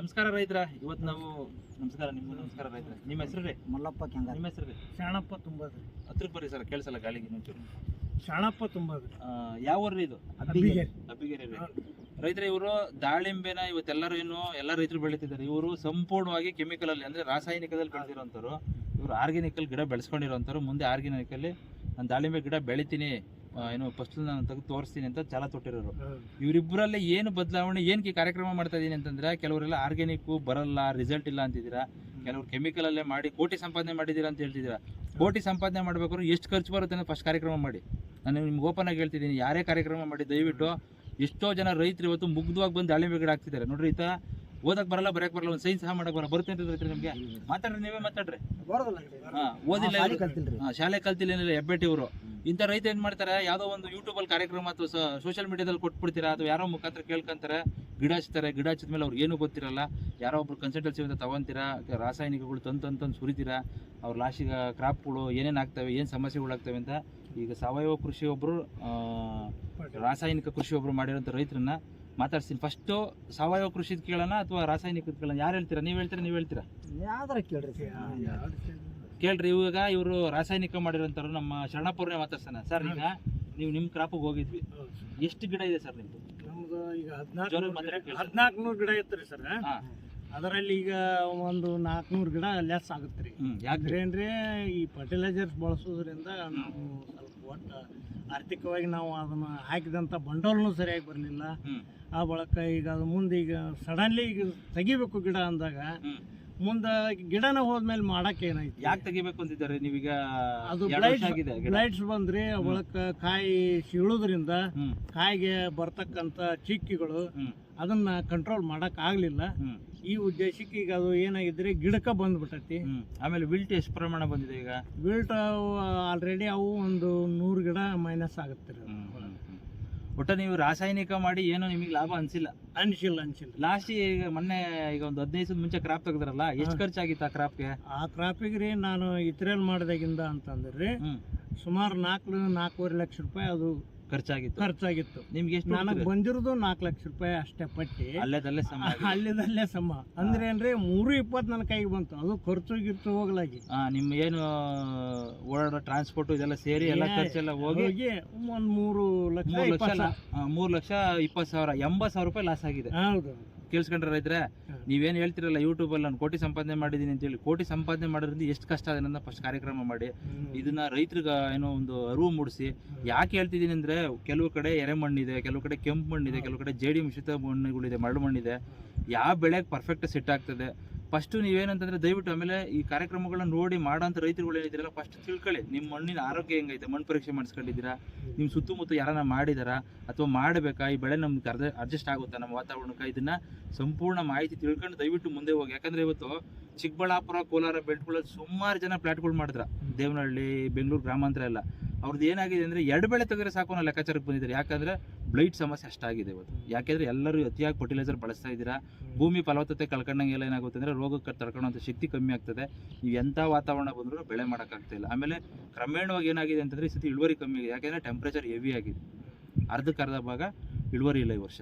ನಮಸ್ಕಾರ ರೈತರ ಇವತ್ತು ನಾವು ನಮಸ್ಕಾರ ನಿಮ್ಮ ನಮಸ್ಕಾರ ರೈತರ. ನಿಮ್ಮ ಹೆಸರು ರೀ? ಮಲ್ಲಪ್ಪ ಕೆಂಗಾರ ನಿಮ್ಮ ಹೆಸರು ರೀ? ಶಾಣಪ್ಪ ತುಂಬೋದ್ರಿ. ಹತ್ರಕ್ಕೆ ಬರ್ರಿ ಸರ್ ಕೇಳಿಸಲ್ಲ ಗಾಳಿಗೆ ಮುಂಚೂರು ಶಾಣಪ್ಪ ತುಂಬ ಆ, ಯಾವ ಊರ್ರಿ ಇದು? ಅಬ್ಬಿಗೇರಿ ಅಬ್ಬಿಗೆರೆ ರೀ. ರೈತರ ಇವರು ದಾಳಿಂಬೆನ ಇವತ್ತೆಲ್ಲರೂ ಏನು ಎಲ್ಲ ರೈತರು ಬೆಳೀತಿದ್ದಾರೆ. ಇವರು ಸಂಪೂರ್ಣವಾಗಿ ಕೆಮಿಕಲ್ ಅಲ್ಲಿ ಅಂದ್ರೆ ರಾಸಾಯನಿಕದಲ್ಲಿ ಬೆಳೆದಿರೋಂಥವ್ರು ಇವರು ಆರ್ಗ್ಯಾನಿಕಲ್ ಗಿಡ ಬೆಳೆಸ್ಕೊಂಡಿರೋಂಥವ್ರು ಮುಂದೆ ಆರ್ಗ್ಯಾನಿಕಲ್ಲಿ ನಾನು ದಾಳಿಂಬೆ ಗಿಡ ಬೆಳಿತೀನಿ. ಏನು ಫಸ್ಟ್ ನಾನು ತೆಗೆದು ತೋರಿಸ್ತೀನಿ ಅಂತ ಚಾಲ ತೊಟ್ಟಿರೋರು. ಇವರಿಬ್ಬರಲ್ಲೇ ಏನು ಬದಲಾವಣೆ ಏನಕ್ಕೆ ಕಾರ್ಯಕ್ರಮ ಮಾಡ್ತಾ ಇದ್ದೀನಿ ಅಂತಂದ್ರೆ ಕೆಲವರೆಲ್ಲ ಆರ್ಗ್ಯಾನಿಕ್ ಬರಲ್ಲ ರಿಸಲ್ಟ್ ಇಲ್ಲ ಅಂತಿದ್ದೀರಾ. ಕೆಲವರು ಕೆಮಿಕಲ್ ಅಲ್ಲೇ ಮಾಡಿ ಕೋಟಿ ಸಂಪಾದನೆ ಮಾಡಿದ್ದೀರಾ ಅಂತ ಹೇಳ್ತಿದ್ದೀರಾ. ಕೋಟಿ ಸಂಪಾದನೆ ಮಾಡ್ಬೇಕಾದ್ರೆ ಎಷ್ಟು ಖರ್ಚು ಬರುತ್ತೆ ಅಂತ ಫಸ್ಟ್ ಕಾರ್ಯಕ್ರಮ ಮಾಡಿ. ನಾನು ನಿಮ್ಗೆ ಓಪನ್ ಆಗಿ ಹೇಳ್ತಿದ್ದೀನಿ ಯಾರೇ ಕಾರ್ಯಕ್ರಮ ಮಾಡಿ ದಯವಿಟ್ಟು ಎಷ್ಟೋ ಜನ ರೈತರು ಇವತ್ತು ಮುಗ್ಧವಾಗಿ ಬಂದು ದಾಳಿಂಬೆ ಗಿಡ ಹಾಕ್ತಿದ್ದಾರೆ. ನೋಡ್ರಿ ಈತ ಓದಕ್ ಬರಲ್ಲ ಬರಕ್ ಬರಲ್ಲ ಒಂದು ಸೈನ್ಸ್ ಸಹ ಮಾಡಕ್ ಬರಲ್ಲ. ಬರುತ್ತೆ ಅಂತ ಹೇಳ್ತೀರಿ ನಿಮಗೆ? ಮಾತಾಡ್ರಿ ನೀವೇ ಮಾತಾಡ್ರಿ. ಹಾ ಓದಿಲ್ಲ ಶಾಲೆ ಇವ್ರು. ಹಾ, ಶಾಲೆ ಕಲ್ತಿಲ್ಲ ಏನಿಲ್ಲ ಹೆಬ್ಬೆಟ್ಟಿ ಅವರು ಇಂಥ ರೈತ ಏನ್ ಮಾಡ್ತಾರೆ? ಯಾವ್ದೋ ಒಂದು ಯೂಟ್ಯೂಬ್ ಅಲ್ಲಿ ಕಾರ್ಯಕ್ರಮ ಅಥವಾ ಸೋಷಿಯಲ್ ಮೀಡಿಯಾದಲ್ಲಿ ಕೊಟ್ಬಿಡ್ತೀರಾ? ಅಥವಾ ಯಾರೋ ಮುಖಾಂತರ ಕೇಳ್ಕೊಂತಾರೆ ಗಿಡ ಹಚ್ತಾರೆ ಗಿಡ ಹಚ್ಚಿದ ಮೇಲೆ ಅವ್ರಿಗೆ ಏನು ಗೊತ್ತಿರಲ್ಲ. ಯಾರೋ ಒಬ್ರು ಕನ್ಸಲ್ಟೆನ್ಸಿ ಅಂತ ತಗೊಂತೀರಾ? ರಾಸಾಯನಿಕಗಳು ತಂದು ತಂದು ತಂದು ಸುರಿತೀರಾ? ಅವ್ರ ಲಾಸ್ಟಿಗೆ ಕ್ರಾಪ್ಗಳು ಏನೇನು ಆಗ್ತವೆ ಏನು ಸಮಸ್ಯೆಗಳಾಗ್ತವೆ ಅಂತ ಈಗ ಸಾವಯವ ಕೃಷಿ ಒಬ್ರು ರಾಸಾಯನಿಕ ಕೃಷಿ ಒಬ್ರು ಮಾಡಿರೋಂಥ ರೈತರನ್ನ ಮಾತಾಡ್ತೀನಿ ಫಸ್ಟು ಸಾವಯವ ಕೃಷಿದ್ ಕೇಳೋಣ ಅಥವಾ ರಾಸಾಯನಿಕ ಕೇಳೋಣ ಯಾರು ಹೇಳ್ತೀರಾ? ನೀವು ಹೇಳ್ತೀರಾ ನೀವು ಹೇಳ್ತೀರಾ? ಯಾವ್ದಾರ ಕೇಳ್ರಿ ಸರ್. ಕೇಳ್ರಿ? ಇವಾಗ ಇವರು ರಾಸಾಯನಿಕ ಮಾಡಿರೋಂಥವ್ರು ನಮ್ಮ ಶರಣಪ್ಪವ್ರನ್ನೇ ಮಾತಾಡ್ಸೋಣ ಸರ್ ಈಗ ನೀವು ನಿಮ್ಮ ಕ್ರಾಪಿಗೆ ಹೋಗಿದ್ವಿ. ಎಷ್ಟು ಗಿಡ ಇದೆ ಸರ್ ನಿಮ್ದು? ನಮ್ದು ಈಗ ಹದಿನಾಲ್ಕು. ಹದಿನಾಲ್ಕು ನೂರು ಗಿಡ ಇತ್ತು ಸರ್. ಅದರಲ್ಲಿ ಈಗ ಒಂದು ನಾಲ್ಕುನೂರು ಗಿಡ ಲೆಸ್ ಆಗುತ್ತೆ ರೀ ಯಾಕ್ರಿ ಏನ್ರಿ ಈ ಫರ್ಟಿಲೈಸರ್ಸ್ ಬಳಸೋದ್ರಿಂದ ನಾವು ಸ್ವಲ್ಪ ಒಟ್ಟು ಆರ್ಥಿಕವಾಗಿ ನಾವು ಅದನ್ನ ಹಾಕಿದಂಥ ಬಂಡವಾಳನೂ ಸರಿಯಾಗಿ ಬರಲಿಲ್ಲ. ಆ ಬಳಕ ಈಗ ಅದು ಮುಂದೆ ಈಗ ಸಡನ್ಲಿ ಈಗ ತೆಗಿಬೇಕು ಗಿಡ ಅಂದಾಗ ಮುಂದೆ ಗಿಡನ ಹೋದ್ಮೇಲೆ ಮಾಡಕ್ಕೆ ಏನಾಯ್ತು? ಯಾಕೆ ತೆಗಿಬೇಕು ಅಂತಿದ್ದಾರೆ? ನೀವೀಗ ಅದು ಲೈಟ್ಸ್ ವರ್ಷ ಆಗಿದೆ ಬ್ಲೈಟ್ಸ್ ಬಂದ್ರಿ ಆ ಬಳಕ ಕಾಯಿ ಸೀಳೋದ್ರಿಂದ ಕಾಯಿಗೆ ಬರ್ತಕ್ಕಂಥ ಚಿಕ್ಕಿಗಳು ಅದನ್ನ ಕಂಟ್ರೋಲ್ ಮಾಡಕ್ ಆಗ್ಲಿಲ್ಲ. ಈ ಉದ್ದೇಶಕ್ಕೆ ಈಗ ಅದು ಏನಾಗಿದ್ರೆ ಗಿಡಕ್ಕೆ ಬಂದ್ಬಿಟ್ಟೈತಿ ಆಮೇಲೆ ವಿಲ್ಟ್ ಎಷ್ಟು ಪ್ರಮಾಣ ಬಂದಿದೆ ಈಗ? ವಿಲ್ಟ್ ಆಲ್ರೆಡಿ ಅವು ಒಂದು ನೂರು ಗಿಡ ಮೈನಸ್ ಆಗುತ್ತೆ. ಒಟ್ಟ ನೀವು ರಾಸಾಯನಿಕ ಮಾಡಿ ಏನು ನಿಮಗೆ ಲಾಭ ಅನ್ಸಿಲ್ಲ? ಅನ್ಸಿಲ್ಲ ಅನ್ಸಿಲ್ಲ. ಲಾಸ್ಟ್ ಈಗ ಮೊನ್ನೆ ಈಗ ಒಂದು ಹದಿನೈದು ಮುಂಚೆ ಕ್ರಾಪ್ ತೆಗೆದ್ರಲ್ಲ ಎಷ್ಟು ಖರ್ಚಾಗಿತ್ತು ಆ ಕ್ರಾಪ್ಗೆ ಆ ಕ್ರಾಪಿಗೆ ರೀ ನಾನು ಇತ್ರೇಲ್ ಮಾಡಿದಾಗಿಂದ ಅಂತಂದ್ರೆ ಸುಮಾರು ನಾಲ್ಕು ನಾಲ್ಕೂವರೆ ಲಕ್ಷ ರೂಪಾಯಿ ಅದು ಖರ್ಚಾಗಿತ್ತು. ಖರ್ಚಾಗಿತ್ತು. ನಿಮ್ಗೆ ಎಷ್ಟು ನನಗೆ? ಬಂದಿರೋದು ನಾಲ್ಕು ಲಕ್ಷ ರೂಪಾಯಿ ಅಷ್ಟೇ ಪಟ್ಟಿ. ಅಲ್ಲೇದಲ್ಲೇ ಸಮ ಅಲ್ಲೇದಲ್ಲೇ ಸಮ. ಅಂದ್ರೆ ಏನ್ರಿ ಮೂರು ಇಪ್ಪತ್ತು ನನ್ನ ಕೈಗೆ ಬಂತು. ಅದು ಖರ್ಚು ಗಿರ್ಚು ಹೋಗ್ಲಾಗಿ. ನಿಮ್ಮ ಏನು ಓಡಾಡೋ ಟ್ರಾನ್ಸ್ಪೋರ್ಟ್ ಇದೆಲ್ಲ ಸೇರಿ ಎಲ್ಲ ಖರ್ಚೆಲ್ಲ ಹೋಗಿ ಒಂದ್ ಮೂರು ಲಕ್ಷ ಮೂರು ಲಕ್ಷ ಮೂರು ಲಕ್ಷ ಇಪ್ಪತ್ತು ಸಾವಿರ ಎಂಬತ್ತು ಸಾವಿರ ರೂಪಾಯಿ ಲಾಸ್ ಆಗಿದೆ. ಹೌದು. ಕೇಳಿಸ್ಕೊಂಡ್ರೆ ರೈತರೆ. ನೀವೇನು ಹೇಳ್ತಿರಲ್ಲ ಯೂಟ್ಯೂಬಲ್ಲಿ ನಾನು ಕೋಟಿ ಸಂಪಾದನೆ ಮಾಡಿದ್ದೀನಿ ಅಂತೇಳಿ ಕೋಟಿ ಸಂಪಾದನೆ ಮಾಡೋದ್ರಿಂದ ಎಷ್ಟು ಕಷ್ಟ ಅದನ್ನ ಫಸ್ಟ್ ಕಾರ್ಯಕ್ರಮ ಮಾಡಿ ಇದನ್ನ ರೈತರಿಗೆ ಏನೋ ಒಂದು ಅರಿವು ಮೂಡಿಸಿ. ಯಾಕೆ ಹೇಳ್ತಿದ್ದೀನಿ ಅಂದ್ರೆ ಕೆಲವು ಕಡೆ ಎರೆ ಮಣ್ಣಿದೆ ಕೆಲವು ಕಡೆ ಕೆಂಪು ಮಣ್ಣಿದೆ ಕೆಲವು ಕಡೆ ಜೇಡಿ ಮಿಶ್ರಿತ ಮಣ್ಣುಗಳಿದೆ ಮರಳು ಮಣ್ಣಿದೆ. ಯಾವ ಬೆಳೆಗೆ ಪರ್ಫೆಕ್ಟ್ ಸೆಟ್ ಆಗ್ತದೆ? ಫಸ್ಟ್ ನೀವೇನಂತಂದ್ರೆ ದಯವಿಟ್ಟು ಆಮೇಲೆ ಈ ಕಾರ್ಯಕ್ರಮಗಳನ್ನ ನೋಡಿ ಮಾಡೋಂಥ ರೈತರುಗಳು ಏನಿದ್ದೀರಲ್ಲ ಫಸ್ಟ್ ತಿಳ್ಕೊಳ್ಳಿ. ನಿಮ್ಮ ಮಣ್ಣಿನ ಆರೋಗ್ಯ ಹೆಂಗೈತೆ? ಮಣ್ಣು ಪರೀಕ್ಷೆ ಮಾಡಿಸ್ಕೊಂಡಿದ್ದೀರಾ? ನಿಮ್ಮ ಸುತ್ತಮುತ್ತ ಯಾರನ್ನ ಮಾಡಿದಾರಾ? ಅಥವಾ ಮಾಡಬೇಕಾ? ಈ ಬೆಳೆ ನಮ್ಗೆ ಅರ್ಧ ಅಡ್ಜಸ್ಟ್ ಆಗುತ್ತಾ ನಮ್ಮ ವಾತಾವರಣಕ್ಕೆ? ಇದನ್ನ ಸಂಪೂರ್ಣ ಮಾಹಿತಿ ತಿಳ್ಕೊಂಡು ದಯವಿಟ್ಟು ಮುಂದೆ ಹೋಗಿ. ಯಾಕಂದ್ರೆ ಇವತ್ತು ಚಿಕ್ಕಬಳ್ಳಾಪುರ ಕೋಲಾರ ಬೆಳ್ಕೊಳ್ಳೋದು ಸುಮಾರು ಜನ ಪ್ಲಾಟ್ಗಳು ಮಾಡಿದ್ರ. ದೇವನಹಳ್ಳಿ ಬೆಂಗಳೂರು ಗ್ರಾಮಾಂತರ ಎಲ್ಲ. ಅವ್ರದ್ದು ಏನಾಗಿದೆ ಅಂದ್ರೆ ಎರಡು ಬೆಳೆ ತೆಗೆದ್ರೆ ಸಾಕು ಅನ್ನೋ ಲೆಕ್ಕಾಚಾರಕ್ಕೆ ಬಂದಿದ್ದಾರೆ. ಯಾಕಂದ್ರೆ ಬ್ಲೈಟ್ ಸಮಸ್ಯೆ ಅಷ್ಟಾಗಿದೆ ಇವತ್ತು. ಯಾಕೆಂದರೆ ಎಲ್ಲರೂ ಅತಿಯಾಗಿ ಫರ್ಟಿಲೈಸರ್ ಬಳಸ್ತಾ ಇದ್ದೀರಾ. ಭೂಮಿ ಫಲವತ್ತತೆ ಕಳ್ಕೊಂಡಂಗೆಲ್ಲ ಏನಾಗುತ್ತೆ ಅಂದ್ರೆ ರೋಗಕ್ಕೆ ತಡ್ಕೊಳ್ಳೋಂಥ ಶಕ್ತಿ ಕಮ್ಮಿ ಆಗ್ತದೆ. ನೀವು ಎಂಥ ವಾತಾವರಣ ಬಂದರೂ ಬೆಳೆ ಮಾಡೋಕ್ಕಾಗ್ತಾಯಿಲ್ಲ ಆಮೇಲೆ ಕ್ರಮೇಣವಾಗಿ ಏನಾಗಿದೆ ಅಂತಂದ್ರೆ ಈ ಸತಿ ಇಳುವರಿ ಕಮ್ಮಿ ಆಗಿದೆ. ಯಾಕೆಂದ್ರೆ ಟೆಂಪ್ರೇಚರ್ ಹೆವಿ ಆಗಿದೆ. ಅರ್ಧಕ್ಕೆ ಅರ್ಧ ಭಾಗ ಇಳುವರಿ ಇಲ್ಲ ಈ ವರ್ಷ.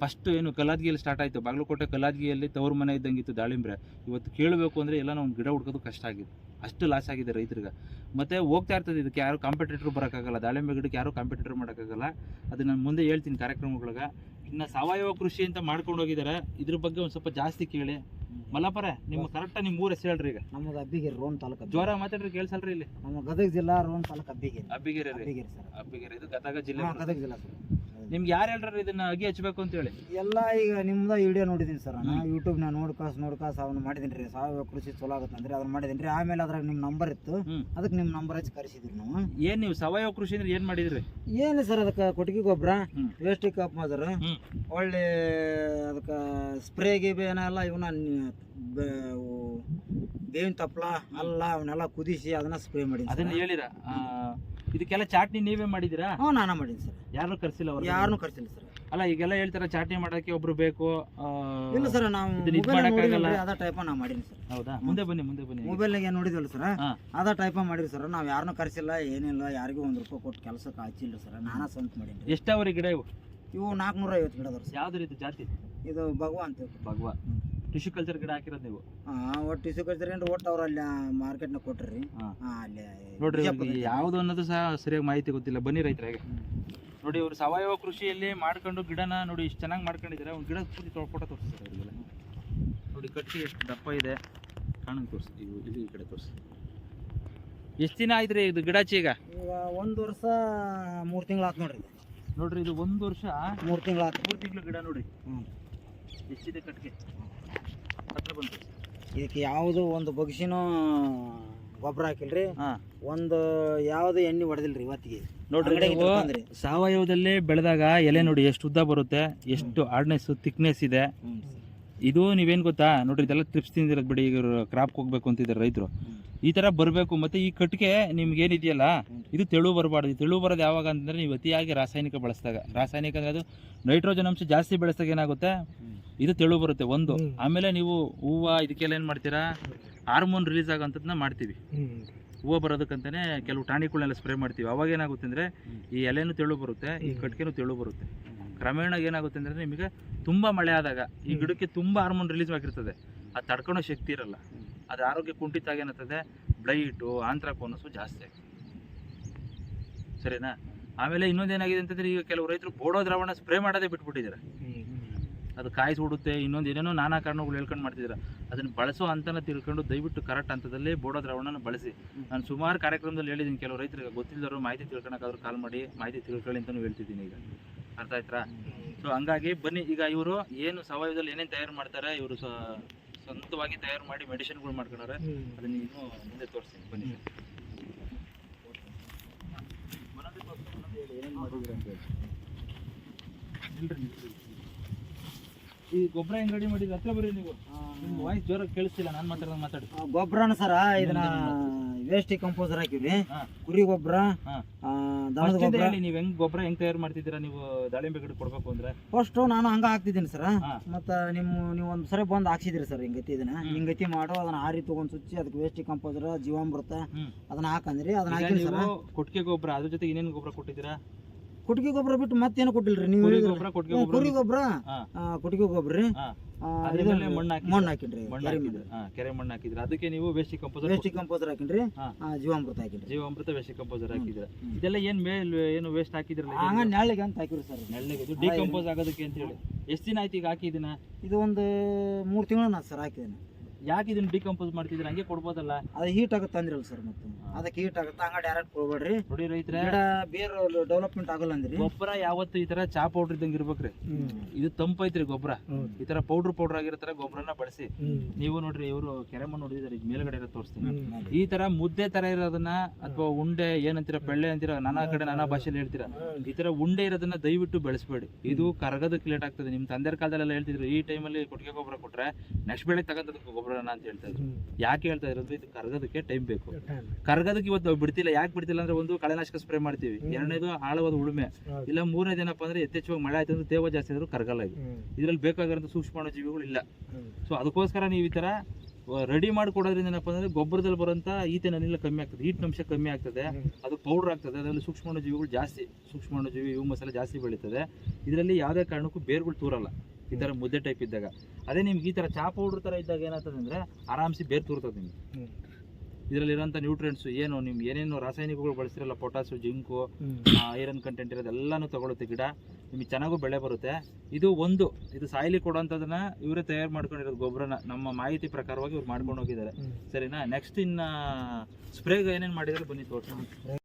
ಫಸ್ಟ್ ಏನು ಕಲಾದ್ಗಿಯಲ್ಲಿ ಸ್ಟಾರ್ಟ್ ಆಯಿತು. ಬಾಗಲಕೋಟೆ ಕಲಾದ್ಗಿಯಲ್ಲಿ ತವರು ಮನೆ ಇದ್ದಂಗಿತ್ತು ದಾಳಿಂಬ್ರೆ. ಇವತ್ತು ಕೇಳಬೇಕು ಅಂದರೆ ಎಲ್ಲ ನಾವು ಗಿಡ ಹುಡ್ಕೋದು ಕಷ್ಟ ಆಗಿದೆ. ಅಷ್ಟು ಲಾಸ್ ಆಗಿದೆ ರೈತರಿಗೆ. ಮತ್ತೆ ಹೋಗ್ತಾ ಇರ್ತದೆ ಇದಕ್ಕೆ ಯಾರು ಕಾಂಪಿಟೇಟರ್ ಬರೋಕ್ಕಾಗಲ್ಲ. ದಾಳಿಂಬೆ ಗಿಡಕ್ಕೆ ಯಾರು ಕಾಂಪಿಟೇಟರ್ ಮಾಡೋಕ್ಕಾಗಲ್ಲ. ಅದು ನಾನು ಮುಂದೆ ಹೇಳ್ತೀನಿ ಕಾರ್ಯಕ್ರಮಗಳಿಗೆ. ಇನ್ನು ಸಾವಯವ ಕೃಷಿ ಅಂತ ಮಾಡ್ಕೊಂಡು ಹೋಗಿದ್ದಾರೆ ಇದ್ರ ಬಗ್ಗೆ ಒಂದು ಸ್ವಲ್ಪ ಜಾಸ್ತಿ ಕೇಳಿ. ಮಲ್ಲಪರೆ ನಿಮ್ಮ ಕರೆಕ್ಟಾಗಿ ನಿಮ್ಮ ಊರ ಹೆಸರು ಹೇಳ್ರಿ ಈಗ. ನಮ್ಮದು ಅಬ್ಬಿಗೇರಿ ರೋಣ ತಾಲೂಕು ಜ್ವರ ಜೋರ ಮಾತಾಡ್ರಿ ಕೇಳಿಸಲ್ರಿ ಇಲ್ಲಿ. ನಮ್ಮ ಗದಗ ಜಿಲ್ಲಾ ರೋಣ ತಾಲೂಕು ಅಬ್ಬಿಗೇರಿ ಅಬ್ಬಿಗೆರೆ ಅಬ್ಬಿಗೇರಿ ಸರ್. ಅಬ್ಬಿಗೆರೆ ಇದು ಗದಗ ಜಿಲ್ಲೆ ಗದಗ ಜಿಲ್ಲಾ ಸರ್. ನಿಮ್ಗೆ ಯಾರು ಹೇಳ್ರಿ ಇದನ್ನ ಅಗಿ ಹಚ್ಬೇಕು ಅಂತ ಹೇಳಿ? ಎಲ್ಲ ಈಗ ನಿಮ್ದ ವಿಡಿಯೋ ನೋಡಿದೀನಿ ಸರ್ ನಾನು ನಾ ನೋಡ್ಕಾಸ್ ನೋಡ್ಕಾಸ್ ಅವ್ನು ಮಾಡಿದೀನಿ ರೀ ಸಾವಯವ ಕೃಷಿ ಚಲೋ ಅಂದ್ರೆ ಅದನ್ನ ಮಾಡಿದೀನಿ ರೀ ಆಮೇಲೆ ಅದ್ರಾಗ ನಿಮ್ಮ ನಂಬರ್ ಇತ್ತು. ಅದಕ್ಕೆ ನಿಮ್ಮ ನಂಬರ್ ಹಚ್ಚಿ ಕರೆಸಿದ್ರಿ ನಾವು. ಏನ್ ನೀವು ಸಾವಯವ ಕೃಷಿ ಅಂದ್ರೆ ಏನ್ ಮಾಡಿದ್ರಿ? ಏನು ಸರ್ ಅದಕ್ಕೆ ಕೊಟ್ಟಿಗೆ ಗೊಬ್ಬರ ಹ್ಮ್. ವೇಸ್ಟಿ ಕಪ್ ಮಾದ್ರ ಒಳ್ಳೆ ಅದಕ್ಕೆ ಸ್ಪ್ರೇ ಗಿಬೆ ಏನೆಲ್ಲ ಇವನ್ನ ನಿ- ಬೇವಿನ ತಪ್ಪಲ ಅಲ್ಲ ಅವನ್ನೆಲ್ಲ ಕುದಿಸಿ ಅದನ್ನ ಸ್ಪ್ರೇ ಮಾಡಿ ಅದನ್ನ ಹೇಳಿರ? ಇದಕ್ಕೆಲ್ಲ ಚಾಟ್ನಿ ನೀವೇ ಮಾಡಿದಿರಾ ಹ್ಞೂ ನಾನು ಮಾಡೀನಿ ಸರ್. ಯಾರನ್ನೂ ಕರ್ಸಿಲ್ಲ ಅವ್ರು ಯಾರನ್ನೂ ಕರ್ಸಿಲ್ಲ ಸರ್. ಅಲ್ಲ ಈಗೆಲ್ಲ ಹೇಳ್ತಾರ ಚಾಟ್ನಿ ಮಾಡಕ್ಕೆ ಒಬ್ರು ಬೇಕು ಆ, ಇಲ್ಲ ಸರ್ ನಾವು ಇದನ್ನ ಇದ್ ಮೊಬೈಲ್ ಮಾಡಕ್ಕಾಗಲ್ಲ. ಅದ ಟೈಪ ನಾವು ಮಾಡೀನಿ ಸರ್. ಹೌದಾ? ಮುಂದೆ ಬನ್ನಿ ಮುಂದೆ ಬನ್ನಿ. ಮೊಬೈಲ್ನಾಗ ಏನು ನೋಡಿದ್ವಲ್ಲ ಸರ್? ಹಾ. ಅದ ಟೈಪ ಮಾಡಿರಿ ಸರ್. ನಾವು ಯಾರನ್ನೂ ಕರ್ಸಿಲ್ಲ ಏನಿಲ್ಲ ಯಾರಿಗೂ ಒಂದು ರೂಪಾಯಿ ಕೊಟ್ಟು ಕೆಲಸಕ್ಕೆ ಹಚ್ಚಿಲ್ಲ ಸರ್. ನಾನಾ ಸ್ವಂತ ಮಾಡೀನಿ ಎಷ್ಟಾವ್ರಿ ಗಿಡ ಇವು? ಇವು ನಾಲ್ಕುನೂರ ಐವತ್ತು ಗಿಡ ಅದಾವ ಸರ್. ಯಾವ್ದು ರೀತಿ ಜಾತಿ? ಇದು ಭಗವಾನ್ ಅಂತ ಭಗವಾ ಟಿಶ್ಯೂ ಕಲ್ಚರ್ ಗಿಡ ಹಾಕಿರೋದು ನೀವು? ಒಟ್ಟು ಟಿಶ್ಯೂ ಕಲ್ಚರ್ ಏನ್ರಿ ಒಟ್ಟು ಅವ್ರು ಅಲ್ಲಿ ಮಾರ್ಕೆಟ್ನಾಗ ಕೊಟ್ರಿ. ಹಾ. ಅಲ್ಲಿ ನೋಡ್ರಿ ಇವ್ರಿಗೆ ಯಾವ್ದು ಅನ್ನೋದು ಸಹ ಸರಿಯಾಗಿ ಮಾಹಿತಿ ಗೊತ್ತಿಲ್ಲ. ಬನ್ನಿ ರೈತರಿಗೆ ನೋಡಿ ಇವ್ರು ಸಾವಯವ ಕೃಷಿಯಲ್ಲಿ ಮಾಡ್ಕೊಂಡು ಗಿಡನ ನೋಡಿ ಇಷ್ಟು ಚೆನ್ನಾಗಿ ಮಾಡ್ಕೊಂಡಿದ್ದಾರೆ ಒಂದು ಗಿಡ ಪೂರ್ತಿ ತೊ- ಫೋಟೋ ತೋರಿಸ್ತಾರೆ ಅವರಿಗೆಲ್ಲ ನೋಡಿ ಕಟ್ಟಿ ಎಷ್ಟು ದಪ್ಪ ಇದೆ. ಕಾಣಂಗೆ ತೋರಿಸಿ ಇವು ಇಲ್ಲಿ ಈ ಕಡೆ ತೋರಿಸಿ ಎಷ್ಟು ದಿನ ಆಯ್ತು ರೀ ಇದು ಗಿಡ ಈಗ ಈಗ ಒಂದು ವರ್ಷ ಮೂರು ತಿಂಗಳು ಆತು ನೋಡ್ರಿ. ನೋಡ್ರಿ ಇದು ಒಂದು ವರ್ಷ ಮೂರು ತಿಂಗಳು ಆತು. ಮೂರು ತಿಂಗಳು ಗಿಡ ನೋಡ್ರಿ. ಹ್ಞೂ ಎಷ್ಟಿದೆ ಕಟ್ಟಿಗೆ. ಹತ್ರ ಬಂತು. ಇದಕ್ಕೆ ಯಾವುದು ಒಂದು ಬಗ್ಸಿನೂ ಗೊಬ್ಬರ ಹಾಕಿಲ್ರಿ. ಹಾಂ. ಒಂದು ಯಾವುದು ಎಣ್ಣೆ ಹೊಡೆದಿಲ್ರಿ ಇವತ್ತಿಗೆ. ನೋಡ್ರಿ ಸಾವಯವದಲ್ಲಿ ನೀವು ತಗೊಂಡ್ರಿ. ಸಾವಯವದಲ್ಲೇ ಬೆಳೆದಾಗ ಎಲೆ ನೋಡಿ ಎಷ್ಟು ಉದ್ದ ಬರುತ್ತೆ ಎಷ್ಟು ಹಾರ್ಡ್ನೆಸ್ ಥಿಕ್ನೆಸ್ ಇದೆ. ಇದು ನೀವೇನು ಗೊತ್ತಾ? ನೋಡ್ರಿ ಇದೆಲ್ಲ ತ್ರಿಪ್ಸ್ ತಿಂದಿರೋದು ಬಿಡಿ ಈಗ ಕ್ರಾಪ್ ಹೋಗ್ಬೇಕು ಅಂತಿದ್ದಾರೆ ರೈತರು. ಈ ತರ ಬರಬೇಕು. ಮತ್ತೆ ಈ ಕಟ್ಟಿಗೆ ನಿಮ್ಗೆ ಏನಿದೆಯಲ್ಲ ಇದು ತೆಳು ಬರಬಾರ್ದು. ತೆಳು ಬರೋದು ಯಾವಾಗ ಅಂತಂದ್ರೆ ನೀವು ಅತಿಯಾಗಿ ರಾಸಾಯನಿಕ ಬಳಸಿದಾಗ. ರಾಸಾಯನಿಕ ಅಂದರೆ ಅದು ನೈಟ್ರೋಜನ್ ಅಂಶ ಜಾಸ್ತಿ ಬೆಳೆಸಿದಾಗ ಏನಾಗುತ್ತೆ? ಇದು ತೆಳು ಬರುತ್ತೆ ಒಂದು. ಆಮೇಲೆ ನೀವು ಹೂವು ಇದಕ್ಕೆಲ್ಲ ಏನು ಮಾಡ್ತೀರಾ? ಹಾರ್ಮೋನ್ ರಿಲೀಸ್ ಆಗೋಂಥದ್ದನ್ನ ಮಾಡ್ತೀವಿ. ಹೂವು ಬರೋದಕ್ಕಂತಾನೆ ಕೆಲವು ಟಾನಿಕ್ಗಳನ್ನೆಲ್ಲ ಸ್ಪ್ರೇ ಮಾಡ್ತೀವಿ. ಅವಾಗ ಏನಾಗುತ್ತೆ ಅಂದ್ರೆ ಈ ಎಲೆನೂ ತೆಳು ಬರುತ್ತೆ ಈ ಕಟ್ಟಿಗೆನೂ ತೆಳು ಬರುತ್ತೆ. ಕ್ರಮೇಣ ಏನಾಗುತ್ತೆ ಅಂದ್ರೆ ನಿಮಗೆ ತುಂಬ ಮಳೆ ಆದಾಗ ಈ ಗಿಡಕ್ಕೆ ತುಂಬ ಹಾರ್ಮೋನ್ ರಿಲೀಸ್ ಆಗಿರ್ತದೆ. ಅದು ತಡ್ಕೊಳೋ ಶಕ್ತಿ ಇರಲ್ಲ. ಅದು ಆರೋಗ್ಯ ಕುಂಠಿತ ಏನಾಗ್ತದೆ? ಬ್ಲೈಟು ಆಂಥ್ರಾಕೋನಸು ಜಾಸ್ತಿ ಆಗ್ತದೆ. ಸರಿನಾ? ಆಮೇಲೆ ಇನ್ನೊಂದೇನಾಗಿದೆ ಅಂತಂದ್ರೆ ಈಗ ಕೆಲವು ರೈತರು ಬೋಡೋ ದ್ರಾವಣ ಸ್ಪ್ರೇ ಮಾಡೋದೇ ಬಿಟ್ಬಿಟ್ಟಿದ್ದಾರೆ. ಅದು ಕಾಯಿ ಸುಡುತ್ತೆ ಇನ್ನೊಂದು ಏನೇನೋ ನಾನಾ ಕಾರಣಗಳು ಹೇಳ್ಕೊಂಡು ಮಾಡ್ತಿದ್ದೀರಾ. ಅದನ್ನು ಬಳಸೋ ಹಂತನ ತಿಳ್ಕೊಂಡು ದಯವಿಟ್ಟು ಕರೆಕ್ಟ್ ಹಂತದಲ್ಲಿ ಬೋಡೋ ದ್ರಾವಣನ ಬಳಸಿ. ನಾನು ಸುಮಾರು ಕಾರ್ಯಕ್ರಮದಲ್ಲಿ ಹೇಳಿದ್ದೀನಿ, ಕೆಲವು ರೈತರಿಗೆ ಗೊತ್ತಿಲ್ಲದವರು ಮಾಹಿತಿ ತಿಳ್ಕೊಳಕ್ಕಾದ್ರೂ ಕಾಲ್ ಮಾಡಿ, ಮಾಹಿತಿ ತಿಳ್ಕೊಳ್ಳಿ ಅಂತಲೂ ಹೇಳ್ತಿದ್ದೀನಿ ಈಗ. ಅರ್ಥ ಆಯ್ತಾ? ಸೊ ಹಂಗಾಗಿ ಬನ್ನಿ, ಈಗ ಇವರು ಏನು ಸಾವಯವದಲ್ಲಿ ಏನೇನು ತಯಾರು ಮಾಡ್ತಾರೆ, ಇವರು ಸ್ವಂತವಾಗಿ ತಯಾರು ಮಾಡಿ ಮೆಡಿಸಿನ್ಗಳು ಮಾಡ್ಕೊಂಡ್ರೆ ಅದನ್ನ ಇನ್ನೂ ಮುಂದೆ ತೋರಿಸ್ತೀನಿ. ಬನ್ನಿ ಈ ಗೊಬ್ಬರ ಹೆಂಗ್ ರೆಡಿ ಮಾಡಿದ್ರೆ? ಹತ್ರ ಬರ್ರಿ ನೀವು. ನಿಮ್ಮ ವಾಯ್ಸ್ ಜೋರಾಗಿ ಕೇಳಿಸ್ತಿಲ್ಲ ನಾನು ಮಾತಾಡೋದು ಮಾತಾಡಿ. ಗೊಬ್ಬರನ ಸರ ಇದನ್ನ ವೇಸ್ಟ್ ಕಂಪೋಸರ್ ಹಾಕಿವ್ರಿ. ಹಾ. ಕುರಿ ಗೊಬ್ಬರ ಹಾ. ದನದ ಗೊಬ್ಬರ ಹೇಳಿ ನೀವು ಹೆಂಗ್ ಗೊಬ್ಬರ ಹೆಂಗ್ ತಯಾರು ಮಾಡ್ತಿದ್ದೀರಾ ನೀವು ದಾಳಿಂಬೆ ಗಿಡ ಕೊಡ್ಬೇಕು ಅಂದ್ರೆ? ಫಸ್ಟ್ ನಾನು ಹಂಗ ಹಾಕ್ತಿದ್ದೀನಿ ಸರ್. ಮತ್ತ ನಿಮ್ ನೀವು ಒಂದ್ ಸರಿ ಬಂದ್ ಹಾಕ್ಸಿದಿರಿ ಸರ್ ಹಿಂಗತಿ ಇದನ್ನ. ಹಿಂಗತಿ ಮಾಡು ಅದನ್ನ ಹಾರಿ ತಗೊಂಡ್ ಸುಚ್ಚಿ ಅದಕ್ಕೆ ವೇಸ್ಟ್ ಕಂಪೋಸರ್ ಜೀವಾಮೃತ ಅದನ್ನ ಹಾಕಂದ್ರಿ ಅದನ್ನ ಹಾಕಿ ಕೊಟ್ಟಿಗೆ ಗೊಬ್ಬರ ಅದ್ರ ಜೊತೆ ಏನೇನ್ ಗೊಬ್ಬರ ಕೊಟ್ಟಿದ್ದೀರಾ? ಕುಟ್ಗಿ ಗೊಬ್ಬರ ಬಿಟ್ಟು ಮತ್ತೇನು ಕೊಟ್ಟಿಲ್ರಿ ನೀವು ಕುರಿ ಹೇಳಿದ್ರಲ್ಲ. ಗೊಬ್ಬರ ಕೊಟ್ಟಿಗೆ ಹ್ಮ್, ಗೊಬ್ಬರ ಕುರಿ ಗೊಬ್ಬರ ಹಾ. ಕುಟ್ಗಿ ಗೊಬ್ಬರ ರೀ. ಹಾ. ಆ, ಅದ್ರ ಇದು ಮೇಲೆ ಮಣ್ಣು ಹಾಕಿ ಮಣ್ಣು ಹಾಕಿನ್ರಿ ಮಣ್ಣು ಹಾಕಿದ್ರೆ. ಹಾ ಕೆರೆ ಮಣ್ಣು ಹಾಕಿದ್ರೆ. ಅದಕ್ಕೆ ನೀವು ವೇಸ್ಟ್ ಕಂಪೋಸರ್ ವೇಸ್ಟ್ ಕಂಪೋಸರ್ ಹಾಕಿನ್ರಿ ಹಾ. ಆ, ಜೀವಾಮೃತ ಹಾಕಿನ್ರಿ. ಜೀವಾಮೃತ ವೇಸ್ಟ್ ಕಂಪೋಸರ್ ಹಾಕಿದ್ರ. ಹ್ಮ್. ಇದೆಲ್ಲ ಏನ್ ಮೇಲ್ ಏನು ವೇಸ್ಟ್ ಹಾಕಿದ್ರಲ್ಲ ಹಂಗ? ನೆಳ್ಳಿಗೆ ಅಂತ ಹಾಕಿರಿ ಸರ್. ನೆಳ್ಳಗೆ ಇದು ಡಿಕಂಪೋಸ್ ಆಗೋದಕ್ಕೆ ಅಂತ ಹೇಳಿ. ಎಷ್ಟು ದಿನ ಆಯ್ತು ಈಗ ಹಾಕಿ ಇದನ್ನ? ಇದು ಒಂದು ಮೂರು ತಿಂಗಳನ್ನ ಸರ್ ಹಾಕಿದ್ದೇನೆ. ಯಾಕೆ ಇದನ್ನ ಡಿಕಂಪೋಸ್ ಮಾಡ್ತಿದ್ರೆ ಹಂಗೆ ಕೊಡ್ಬೋದಲ್ಲ. ಅದು ಹೀಟ್ ಆಗುತ್ತೆ ಅಂದ್ರಲ್ಲ ಸರ್ ಮತ್ತೆ ಅದಕ್ಕೆ ಹೀಟ್ ಆಗುತ್ತೆ ಹಂಗ ಡೈರೆಕ್ಟ್ ಕೊಡ್ಬೇಡ್ರಿ. ನೋಡಿ ರೈತರ. ಬೇರೆ ಡೆವಲಪ್ಮೆಂಟ್ ಆಗಲ್ಲ ಅಂದ್ರಿ ಗೊಬ್ಬರ ಯಾವತ್ತು ಈ ತರ ಚಾ ಪೌಡರ್ ಇದ್ದಂಗೆ ಇರ್ಬೇಕ್ರಿ. ಇದು ತಂಪೈತ್ರಿ ಗೊಬ್ಬರ. ಈ ತರ ಪೌಡರ್ ಪೌಡರ್ ಆಗಿರತ್ತರ ತರ ಗೊಬ್ಬರನ ಬಳಸಿ. ನೀವು ನೋಡ್ರಿ ಇವರು ಕೆರೆಮ ಈಗ ಮೇಲ್ಗಡೆ ಇರೋ ತೋರಿಸ್ತೀನಿ. ಈ ತರ ಮುದ್ದೆ ತರ ಇರೋದನ್ನ ಅಥವಾ ಉಂಡೆ ಏನಂತೀರ ಬೆಳ್ಳೆ ಅಂತೀರ ನಾನಾ ಕಡೆ ನಾನಾ ಭಾಷೆಯಲ್ಲಿ ಹೇಳ್ತೀರಾ. ಈ ತರ ಉಂಡೆ ಇರೋದನ್ನ ದಯವಿಟ್ಟು ಬೆಳೆಸ್ಬೇಡಿ. ಇದು ಕರಗದಕ್ಕೆ ಲೇಟ್ ಆಗ್ತದೆ. ನಿಮ್ ತಂದೆರ ಕಾಲದಲ್ಲೆಲ್ಲ ಹೇಳ್ತಿದ್ರು ಈ ಟೈಮಲ್ಲಿ ಕೊಟ್ಟಿಗೆ ಗೊಬ್ಬರ ಕೊಟ್ರೆ ನೆಕ್ಸ್ಟ್ ಬೆಳೆ ತಗೊಂಡದಕ್ಕೆ ಗೊಬ್ಬರನ ಅಂತ ಹೇಳ್ತಾ ಇದ್ರು. ಯಾಕೆ ಹೇಳ್ತಾ ಇರೋದು ಇದು ಕರಗೋದಕ್ಕೆ ಟೈಮ್ ಬೇಕು. ಕರಗದಕ್ಕೆ ಇವತ್ತು ನಾವು ಬಿಡ್ತಿಲ್ಲ. ಯಾಕೆ ಬಿಡ್ತಿಲ್ಲ ಅಂದ್ರೆ ಒಂದು ಕಳೆನಾಶಕ ಸ್ಪ್ರೇ ಮಾಡ್ತೀವಿ. ಎರಡನೇದು ಆಳವಾದ ಉಳುಮೆ. ಇಲ್ಲ ಮೂರನೇ ಏನಪ್ಪ ಅಂದ್ರೆ ಯಥೇಚ್ಛವಾಗಿ ಮಳೆ ಆಯ್ತು ಅಂದ್ರೆ ತೇವ ಜಾಸ್ತಿ ಆದ್ರೂ ಕರಗಲ್ಲ ಇದು. ಇದ್ರಲ್ಲಿ ಬೇಕಾಗಿರೋ ಸೂಕ್ಷ್ಮಾಣು ಜೀವಿಗಳು ಇಲ್ಲ ಸೊ ಅದಕ್ಕೋಸ್ಕರ ನೀವು ಈ ತರ ರೆಡಿ ಮಾಡಿ ಕೊಡೋದ್ರಿಂದ ಏನಪ್ಪ ಅಂದ್ರೆ ಗೊಬ್ಬರದಲ್ಲಿ ಬರೋಂಥ ಈತನ ಅನಿಲ ಕಮ್ಮಿ ಆಗ್ತದೆ. ಈಟ್ ಅಂಶ ಕಮ್ಮಿ ಆಗ್ತದೆ. ಅದು ಪೌಡರ್ ಆಗ್ತದೆ. ಅದರಲ್ಲಿ ಸೂಕ್ಷ್ಮಾಣು ಜೀವಿಗಳು ಜಾಸ್ತಿ ಸೂಕ್ಷ್ಮಾಣು ಜೀವಿ ಇವು ಮಸಾಲೆ ಜಾಸ್ತಿ ಬೆಳೀತದೆ. ಇದರಲ್ಲಿ ಯಾವುದೇ ಕಾರಣಕ್ಕೂ ಬೇರುಗಳು ತೂರಲ್ಲ. ಈ ಥರ ಮುದ್ದೆ ಟೈಪ್ ಇದ್ದಾಗ. ಅದೇ ನಿಮ್ಗೆ ಈ ಥರ ಚಾ ಪೌಡ್ರ್ ಥರ ಇದ್ದಾಗ ಏನಾಗ್ತದೆ ಅಂದರೆ ಆರಾಮ್ಸಿ ಬೇರ್ ತೂರ್ತದೆ ನಿಮ್ಗೆ. ಇದರಲ್ಲಿರೋಂಥ ನ್ಯೂಟ್ರಿಯೆಂಟ್ಸ್ ಏನು ನಿಮ್ಗೆ ಏನೇನು ರಾಸಾಯನಿಕಗಳು ಬಳಸಿರಲ್ಲ ಪೊಟಾಸು ಜಿಂಕು ಐರನ್ ಕಂಟೆಂಟ್ ಇರೋದೆಲ್ಲನೂ ತಗೊಳುತ್ತೆ ಗಿಡ. ನಿಮಗೆ ಚೆನ್ನಾಗೂ ಬೆಳೆ ಬರುತ್ತೆ. ಇದು ಒಂದು ಇದು ಸಾಯಿಲಿ ಕೊಡೋಂಥದ್ದನ್ನ ಇವರೇ ತಯಾರು ಮಾಡ್ಕೊಂಡಿರೋದು ಗೊಬ್ಬರನ ನಮ್ಮ ಮಾಹಿತಿ ಪ್ರಕಾರವಾಗಿ ಇವ್ರು ಮಾಡ್ಕೊಂಡು ಹೋಗಿದ್ದಾರೆ. ಸರಿನಾ? ನೆಕ್ಸ್ಟ್ ಇನ್ನು ಸ್ಪ್ರೇಗೆ ಏನೇನು ಮಾಡಿದ್ರೆ ಬನ್ನಿ ತೋರಿಸಿ